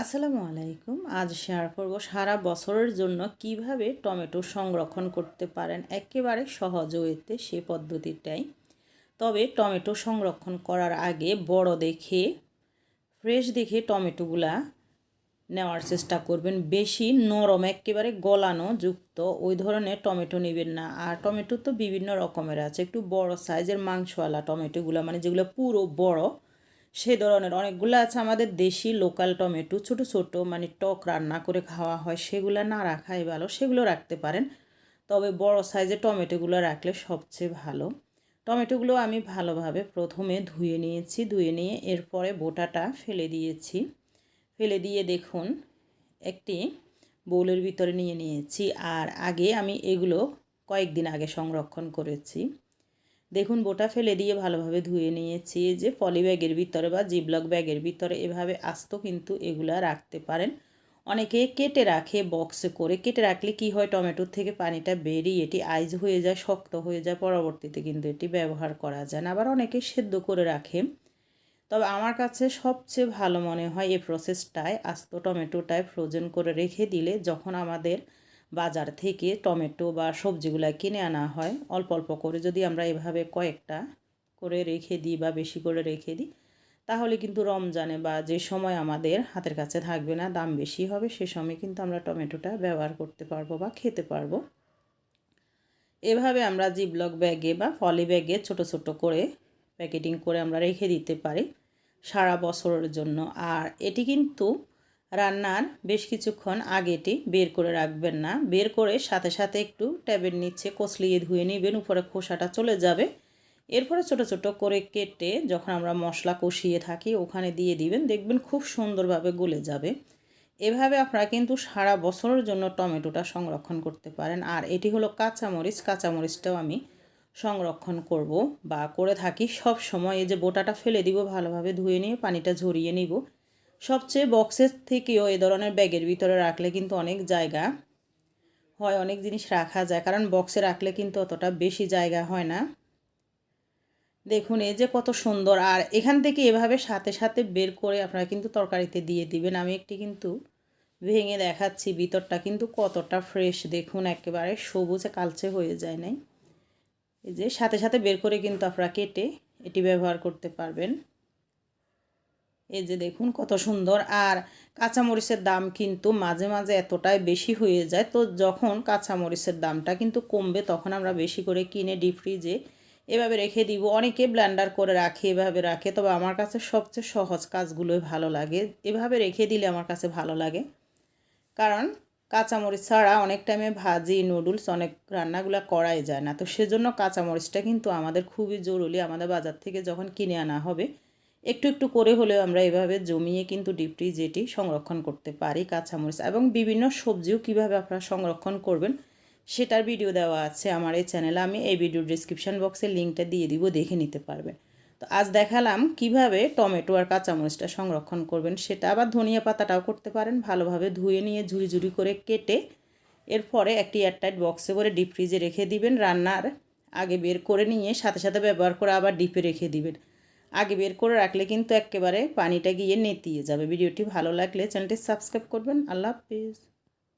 আসসালামু আলাইকুম। আজ শেয়ার করব সারা বছরের জন্য কীভাবে টমেটো সংরক্ষণ করতে পারেন। একেবারে সহজ ওয়েতে সে পদ্ধতিটাই। তবে টমেটো সংরক্ষণ করার আগে বড় দেখে, ফ্রেশ দেখে টমেটোগুলা নেওয়ার চেষ্টা করবেন। বেশি নরম, একেবারে গলানো যুক্ত, ওই ধরনের টমেটো নেবেন না। আর টমেটো তো বিভিন্ন রকমের আছে। একটু বড় সাইজের মাংসওয়ালা টমেটোগুলো মানে যেগুলো পুরো বড় সে ধরনের অনেকগুলো আছে। আমাদের দেশি লোকাল টমেটো ছোট ছোট মানে টক রান্না করে খাওয়া হয়, সেগুলো না রাখাই ভালো, সেগুলো রাখতে পারেন। তবে বড় সাইজের টমেটোগুলো রাখলে সবচেয়ে ভালো। টমেটোগুলো আমি ভালোভাবে প্রথমে ধুয়ে নিয়েছি, ধুয়ে নিয়ে এরপরে বোটাটা ফেলে দিয়েছি। ফেলে দিয়ে দেখুন, একটি বোলের ভিতরে নিয়ে নিয়েছি। আর আগে আমি এগুলো কয়েকদিন আগে সংরক্ষণ করেছি। দেখুন, বোটা ফেলে দিয়ে ভালোভাবে ধুয়ে নিয়েছি। যে পলি ব্যাগের ভিতরে বা জিবলক ব্যাগের ভিতরে এভাবে আস্ত কিন্তু এগুলা রাখতে পারেন। অনেকে কেটে রাখে বক্সে করে। কেটে রাখলে কি হয়? টমেটোর থেকে পানিটা বেরিয়ে এটি আইজ হয়ে যায়, শক্ত হয়ে যায়। পরবর্তীতে কিন্তু এটি ব্যবহার করা যায় না। আবার অনেকে সেদ্ধ করে রাখে। তবে আমার কাছে সবচেয়ে ভালো মনে হয় এই প্রসেসটায় আস্ত টমেটোটায় ফ্রোজেন করে রেখে দিলে যখন আমাদের বাজার থেকে টমেটো বা সবজিগুলো কিনে আনা হয়। অল্প অল্প করে যদি আমরা এভাবে কয়েকটা করে রেখে দিই বা বেশি করে রেখে দিই, তাহলে কিন্তু রমজানে বা যে সময় আমাদের হাতের কাছে থাকবে না, দাম বেশি হবে, সে সময় কিন্তু আমরা টমেটোটা ব্যবহার করতে পারব বা খেতে পারব। এভাবে আমরা জিবলক ব্যাগে বা ফলি ব্যাগে ছোট ছোট করে প্যাকেটিং করে আমরা রেখে দিতে পারি সারা বছরের জন্য। আর এটি কিন্তু রান্নার বেশ কিছুক্ষণ আগে এটি বের করে রাখবেন না। বের করে সাথে সাথে একটু ট্যাবের নিচে কষলিয়ে ধুয়ে নেবেন, উপরে খোসাটা চলে যাবে। এরপরে ছোট ছোট করে কেটে যখন আমরা মশলা কষিয়ে থাকি, ওখানে দিয়ে দিবেন। দেখবেন খুব সুন্দরভাবে গলে যাবে। এভাবে আপনারা কিন্তু সারা বছরের জন্য টমেটোটা সংরক্ষণ করতে পারেন। আর এটি হলো কাঁচামরিচ। কাঁচামরিচটাও আমি সংরক্ষণ করব বা করে থাকি সব সময়। এই যে বোটাটা ফেলে দিব, ভালোভাবে ধুয়ে নিয়ে পানিটা ঝরিয়ে নিব। সবচেয়ে বক্সের থেকেও এ ধরনের ব্যাগের ভিতরে রাখলে কিন্তু অনেক জায়গা হয়, অনেক জিনিস রাখা যায়। কারণ বক্সে রাখলে কিন্তু অতটা বেশি জায়গা হয় না। দেখুন, এই যে কত সুন্দর। আর এখান থেকে এভাবে সাথে সাথে বের করে আপনারা কিন্তু তরকারিতে দিয়ে দিবেন। আমি একটি কিন্তু ভেঙে দেখাচ্ছি, ভিতরটা কিন্তু কতটা ফ্রেশ দেখুন, একেবারে সবুজে, কালচে হয়ে যায় নাই। এই যে সাথে সাথে বের করে কিন্তু আপনারা কেটে এটি ব্যবহার করতে পারবেন। এই যে দেখুন কত সুন্দর। আর কাঁচামরিচের দাম কিন্তু মাঝে মাঝে এতটাই বেশি হয়ে যায়, তো যখন কাঁচামরিচের দামটা কিন্তু কমবে তখন আমরা বেশি করে কিনে ডিপ ফ্রিজে এভাবে রেখে দিব। অনেকে ব্ল্যান্ডার করে রাখে, এভাবে রাখে, তবে আমার কাছে সবচেয়ে সহজ কাজগুলোই ভালো লাগে। এভাবে রেখে দিলে আমার কাছে ভালো লাগে। কারণ কাঁচামরিচ ছাড়া অনেক টাইমে ভাজি নুডলস অনেক রান্নাগুলো করাই যায় না। তো সেজন্য কাঁচামরিচটা কিন্তু আমাদের খুবই জরুরি। আমাদের বাজার থেকে যখন কিনে আনা হবে একটু একটু করে হলেও আমরা এভাবে জমিয়ে কিন্তু ডিপ যেটি সংরক্ষণ করতে পারি কাঁচামরিচ এবং বিভিন্ন সবজিও কীভাবে আপনারা সংরক্ষণ করবেন সেটার ভিডিও দেওয়া আছে আমার এই চ্যানেলে আমি এই ভিডিও ডিসক্রিপশান বক্সে লিঙ্কটা দিয়ে দিব, দেখে নিতে পারবেন। তো আজ দেখালাম কীভাবে টমেটো আর কাঁচামরিচটা সংরক্ষণ করবেন সেটা। আবার ধনিয়া পাতাটাও করতে পারেন, ভালোভাবে ধুয়ে নিয়ে ঝুড়ি ঝুড়ি করে কেটে এরপরে একটি এয়ারটাইট বক্সে করে ডিপ ফ্রিজে রেখে দিবেন। রান্নার আগে বের করে নিয়ে সাথে সাথে ব্যবহার করে আবার ডিপে রেখে দিবেন। আগে বের করে রাখলে কিন্তু একেবারে পানিটা গিয়ে নেতিয়ে যাবে। ভিডিওটি ভালো লাগলে চ্যানেলটি সাবস্ক্রাইব করবেন। আল্লাহ হাফিজ।